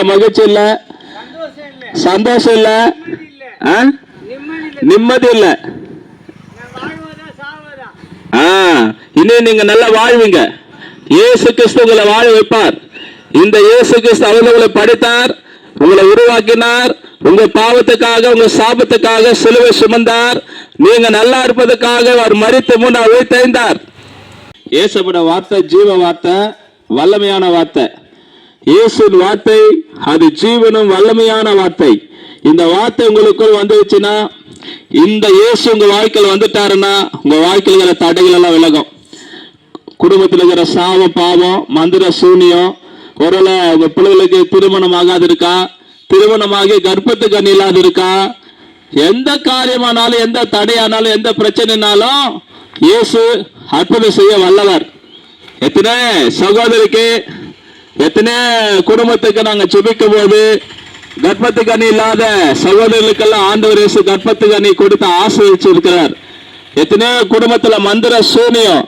மகிழ்ச்சி இல்ல? சந்தோஷம் இல்ல? நிம்மதி இல்ல. ஆ? நிம்மதி இல்ல இனி நீங்க நல்லா வாழ்வீங்க. இயேசு கிறிஸ்து உங்களை வாழ வைப்பார். இந்த இயேசு கிறிஸ்து அவர்களை படித்தார் உங்களை உருவாக்கினார் உங்க பாவத்துக்காக உங்க சாபத்துக்காக சிலுவை சுமந்தார். நீங்க நல்லா இருப்பதற்காக அவர் மறித்து முன் அவர் உயிர்த்தெழுந்தார். இயேசுபட வார்த்தை ஜீவ வார்த்தை வல்லமையான வார்த்தை. இயேசுவின் வார்த்தை அது ஜீவனும் வல்லமையான வார்த்தை. இந்த வார்த்தை உங்களுக்குள் வந்துருச்சுன்னா இந்த இயேசு உங்க வாழ்க்கையில் வந்துட்டாருன்னா உங்க வாழ்க்கையில் இருக்கிற தடைகள் எல்லாம் விலகும். குடும்பத்தில் இருக்கிற சாபம் பாவம் மந்திர சூனியம் ஒருவேளை உங்க பிள்ளைகளுக்கு திருமணம் ஆகாது இருக்கா திருமணமாகி கர்ப்பத்து கண் இல்லாது இருக்கா எந்த காரியமானாலும் எந்த தடையானாலும் எந்த பிரச்சனைனாலும் இயேசு அற்புதம் செய்ய வல்லவர். எத்தனை? சகோதரிக்கு எத்தனை குடும்பத்துக்கு நாங்க சுபிக்கும் போது கர்ப்பத்து கனி இல்லாத சகோதரர்களுக்கெல்லாம் ஆண்டவர் இயேசு கர்ப்பத்துக்கு கனி கொடுத்து ஆசிரியச்சு இருக்கிறார் எத்தனையோ குடும்பத்துல மந்திர சூனியம்.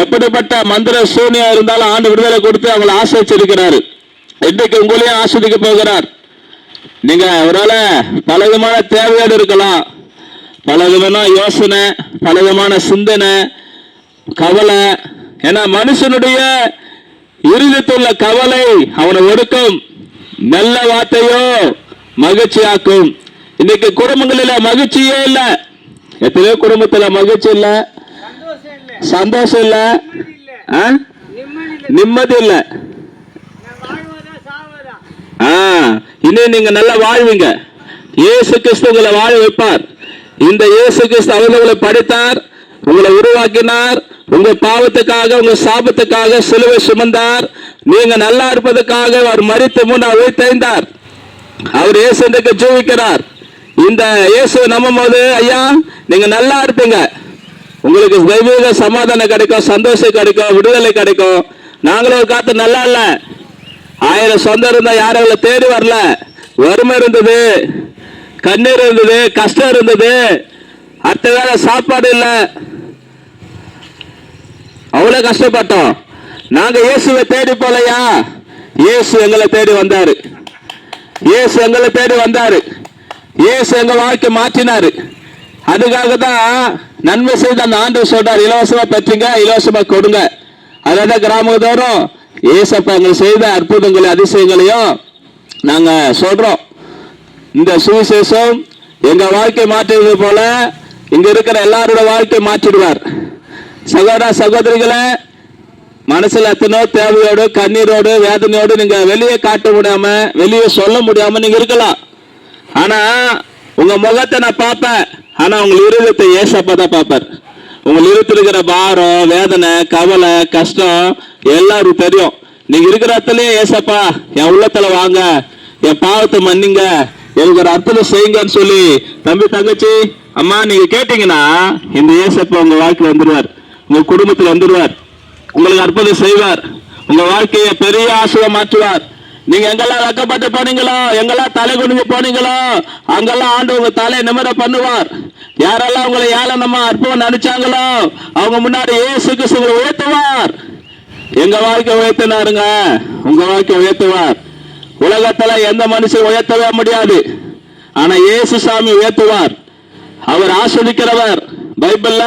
எப்படிப்பட்ட மந்திர சூனியம் இருந்தாலும் ஆண்டு விடுதலை கொடுத்து அவங்களை ஆசிரிச்சிருக்கிறாரு இன்றைக்கு உங்களையும் ஆசிரிக்க போகிறார். நீங்க ஒருவேளை பலவிதமான தேவையோடு இருக்கலாம். பல விதமான யோசனை பல விதமான சிந்தனை கவலை. ஏன்னா மனுஷனுடைய இருதயத்துள்ள கவலை அவனை ஒடுக்கும். நல்ல வார்த்தையோ மகிழ்ச்சியாக்கும். இன்னைக்கு குடும்பங்களில மகிழ்ச்சியே இல்ல. எத்தனையோ குடும்பத்துல மகிழ்ச்சி இல்ல? சந்தோஷம் இல்ல. நிம்மதி இல்ல. ஆ? நிம்மதி இல்ல இனி நீங்க நல்லா வாழ்வீங்க. இயேசு கிறிஸ்து உங்களை வாழ வைப்பார். இந்த இயேசு கிறிஸ்து அவர்களை படித்தார் உங்களை உருவாக்கினார் உங்க பாவத்துக்காக உங்க சாபத்துக்காக சிலுவை சுமந்தார். நீங்க நல்லா இருப்பதற்காக அவர் மறித்து முன் அவர் உயிர்த்தெழுந்தார் அவர் இயேசு இன்றைக்கு ஜீவிக்கிறார். இந்த இயேசு நம்பும் போது ஐயா நீங்க நல்லா இருப்பீங்க. உங்களுக்கு தெய்வீக சமாதானம் கிடைக்கும் சந்தோஷம் கிடைக்கும் விடுதலை கிடைக்கும். நாங்களும் ஒரு காத்து நல்லா இல்ல. ஆயிரம் சொந்தம் இருந்தா யாரும் அவளை தேடி வரல. வறுமை இருந்தது கண்ணீர் இருந்தது கஷ்டம் இருந்தது. அடுத்த வேலை சாப்பாடு இல்லை. அவ்வளவு கஷ்டப்பட்டோம். நாங்க இயேசுவை தேடி போலையா? இயேசு எங்களை தேடி வந்தாரு. இயேசு எங்களை தேடி வந்தாரு. இயேசு எங்க வாழ்க்கை மாற்றினாரு. அதுக்காக தான் நன்மை செய்த அந்த ஆண்டு சொல்றாரு இலவசமா பெற்றுங்க இலவசமா கொடுங்க. அதாவது கிராமத்தோறும் ஏசப்பா எங்களுக்கு செய்த அற்புதங்களையும் அதிசயங்களையும் நாங்க சொல்றோம். இந்த சுவிசேஷம் எங்க வாழ்க்கை மாற்றினது போல இங்க இருக்கிற எல்லாரோட வாழ்க்கை மாற்றிடுவார். சகோதர சகோதரிகளை மனசுல எத்தனோ தேவையோடு கண்ணீரோடு வேதனையோடு நீங்க வெளியே காட்ட முடியாம வெளியே சொல்ல முடியாம நீங்க இருக்கலாம். ஆனா உங்க முகத்தை நான் பார்ப்பேன். ஆனா உங்க இருதயத்தை ஏசப்பா தான் பார்ப்பார். உங்க இருக்கிற பாரம் வேதனை கவலை கஷ்டம் எல்லாருக்கும் தெரியும். நீங்க இருக்கிற இடத்துலயே ஏசப்பா என் உள்ளத்துல வாங்க. என் பாவத்தை மன்னிங்க. எனக்கு ஒரு அர்த்தம் செய்யுங்கன்னு சொல்லி தம்பி தங்கச்சி அம்மா நீங்க கேட்டீங்கன்னா இந்த ஏசப்பா உங்க வாழ்க்கை வந்துருவார். உங்க குடும்பத்தில் வந்துடுவார். உங்களுக்கு அற்புதம் செய்வார். உங்க வாழ்க்கையை பெரிய ஆசுவை மாற்றுவார். நீங்க எங்கெல்லாம் வெக்கப்பட்டு போனீங்களோ எங்கெல்லாம் தலை குனிஞ்சு போனீங்களோ அங்கெல்லாம் ஆண்டு உங்க தலையை நிமிர பண்ணுவார். யாரெல்லாம் உங்களை ஏளனமா அற்புதம் நினைச்சாங்களோ அவங்க முன்னாடி இயேசு கிறிஸ்து உயர்த்துவார். எங்க வாழ்க்கை உயர்த்தினாருங்க. உங்க வாழ்க்கை உயர்த்துவார். உலகத்துல எந்த மனுஷன் உயர்த்தவே முடியாது. ஆனா இயேசு சாமி உயர்த்துவார். அவர் ஆஸ்வதிக்கிறவர். பைபிள்ல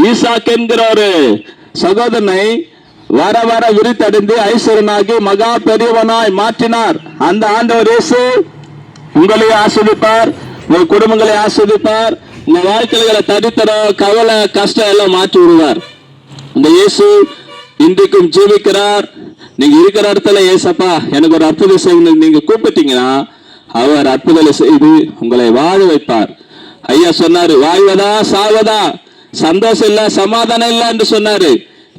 ஈசாக் என்கிற ஒரு சகோதரனை வர வர விரித்தடைந்து ஐஸ்வரனாகி மகா பெரியவனாய் மாற்றினார். அந்த ஆண்டவர் இயேசு உங்களையும் ஆஸ்வதிப்பார் உங்க குடும்பங்களை ஆஸ்வதிப்பார் உங்க வாழ்க்கைகளை தரித்திரம் கவலை கஷ்டம் எல்லாம் மாற்றி விடுவார். இந்த இயேசு இன்றைக்கும் ஜீவிக்கிறார். நீங்க இருக்கிற இடத்துல ஏசப்பா எனக்கு ஒரு அற்புதம் செய்யணும் நீங்க கூப்பிட்டீங்கன்னா அவர் அற்புதலை செய்து உங்களை வாழ வைப்பார். ஐயா சொன்னாரு வாழ்வதா சாவதா? சந்தோஷம் இல்ல சமாதானம் இல்ல என்று சொன்னாரு.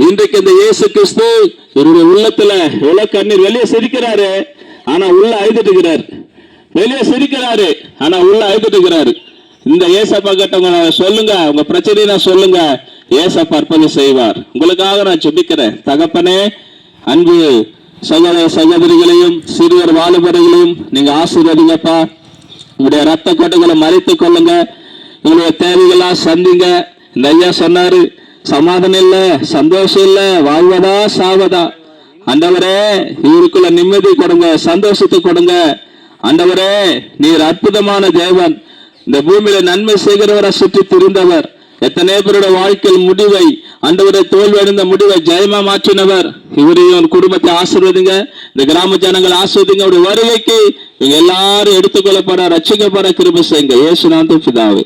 இன்றைக்கு இந்த இயேசு கிறிஸ்து இவருடைய உள்ளத்துல எவ்வளவு கண்ணீர் வெளியே சிரிக்கிறாரு. ஆனா உள்ள அழுதுட்டு இருக்கிறார் வெளியே சிரிக்கிறாரு. ஆனா உள்ள அழுதுட்டு இருக்கிறாரு இந்த ஏசப்பா கிட்ட சொல்லுங்க உங்க பிரச்சனையை நான் சொல்லுங்க. ஏசப்பா அற்புதம் செய்வார். உங்களுக்காக நான் ஜெபிக்கிறேன். தகப்பனே அன்பு சகோதர சகோதரிகளையும் சிறுவர் வாலிபர்களையும் நீங்க ஆசீர்வதிங்கப்பா. உங்களுடைய ரத்த கொட்டைகளை மறைத்துக் கொள்ளுங்க. உங்களுடைய தேவைகளா சந்திங்க. இந்த ஐயா சொன்னாரு சமாதானம் இல்ல சந்தோஷம் இல்ல வாழ்வதா சாவதா? அண்டவரே இவருக்குள்ள நிம்மதி கொடுங்க சந்தோஷத்தை கொடுங்க. அண்டவரே நீர் அற்புதமான தேவன். இந்த பூமியில நன்மை செய்கிறவரை சுற்றி திரிந்தவர். எத்தனை பேரோட வாழ்க்கையில் முடிவை அண்டவரை தோல்வியடைந்த முடிவை ஜெயமா மாற்றினவர். இவரையும் குடும்பத்தை ஆசிர்வதிங்க இந்த கிராம ஜனங்கள் ஆசிர்வதிங்க. அவருடைய வருகைக்கு இவங்க எல்லாரும் எடுத்துக்கொள்ளப்பட ரட்சிக்கப்பட கிருப செய்யுங்க. இயேசுநாதன் பிதாவே.